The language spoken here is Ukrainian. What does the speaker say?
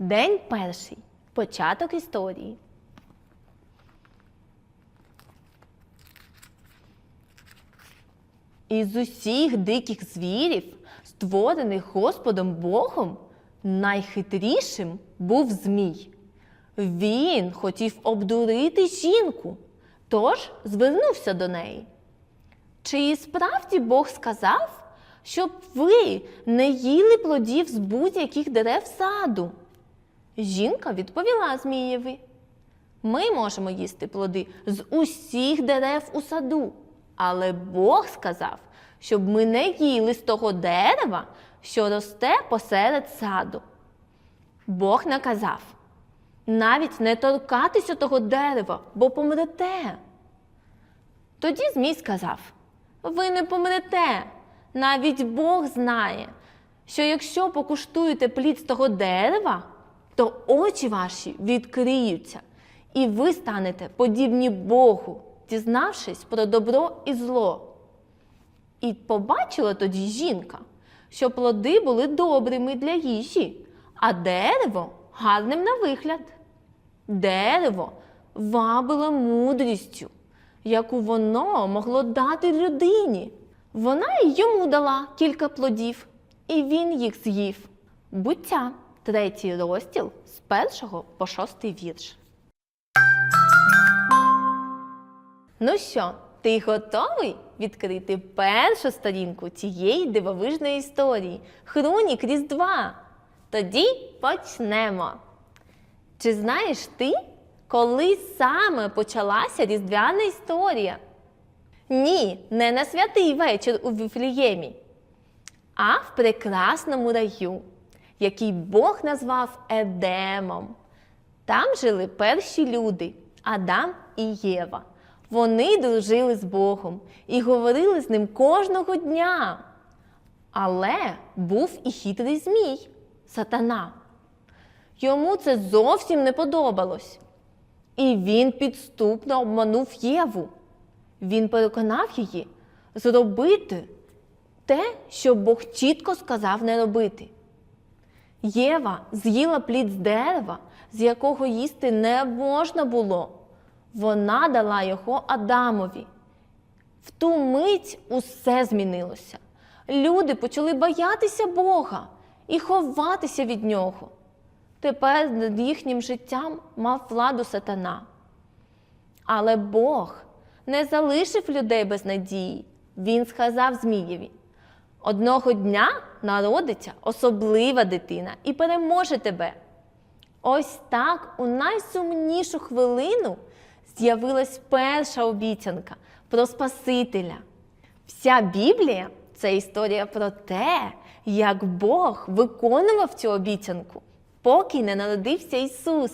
День перший. Початок історії. Із усіх диких звірів, створених Господом Богом, найхитрішим був Змій. Він хотів обдурити жінку, тож звернувся до неї. Чи справді Бог сказав, щоб ви не їли плодів з будь-яких дерев саду? Жінка відповіла Змієві. Ми можемо їсти плоди з усіх дерев у саду, але Бог сказав, щоб ми не їли з того дерева, що росте посеред саду. Бог наказав навіть не торкатися того дерева, бо помрете. Тоді Змій сказав: Ви не помрете. Навіть Бог знає, що якщо покуштуєте плід з того дерева, то очі ваші відкриються, і ви станете подібні Богу, дізнавшись про добро і зло. І побачила тоді жінка, що плоди були добрими для їжі, а дерево гарним на вигляд. Дерево вабило мудрістю, яку воно могло дати людині. Вона й йому дала кілька плодів, і він їх з'їв. Буття, третій розділ з першого по шостий вірш. Ну що, ти готовий відкрити першу сторінку цієї дивовижної історії Хронік Різдва? Тоді почнемо. Чи знаєш ти, коли саме почалася різдвяна історія? Ні, не на святий вечір у Віфліємі, а в прекрасному раю, який Бог назвав Едемом. Там жили перші люди Адам і Єва. Вони дружили з Богом і говорили з ним кожного дня. Але був і хитрий змій, сатана. Йому це зовсім не подобалось. І він підступно обманув Єву. Він переконав її зробити те, що Бог чітко сказав не робити. Єва з'їла плід з дерева, з якого їсти не можна було. Вона дала його Адамові. В ту мить усе змінилося. Люди почали боятися Бога і ховатися від нього. Тепер над їхнім життям мав владу сатана. Але Бог не залишив людей без надії. Він сказав Змієві: одного дня народиться особлива дитина і переможе тебе. Ось так у найсумнішу хвилину з'явилась перша обіцянка про Спасителя. Вся Біблія це історія про те, як Бог виконував цю обіцянку, поки не народився Ісус.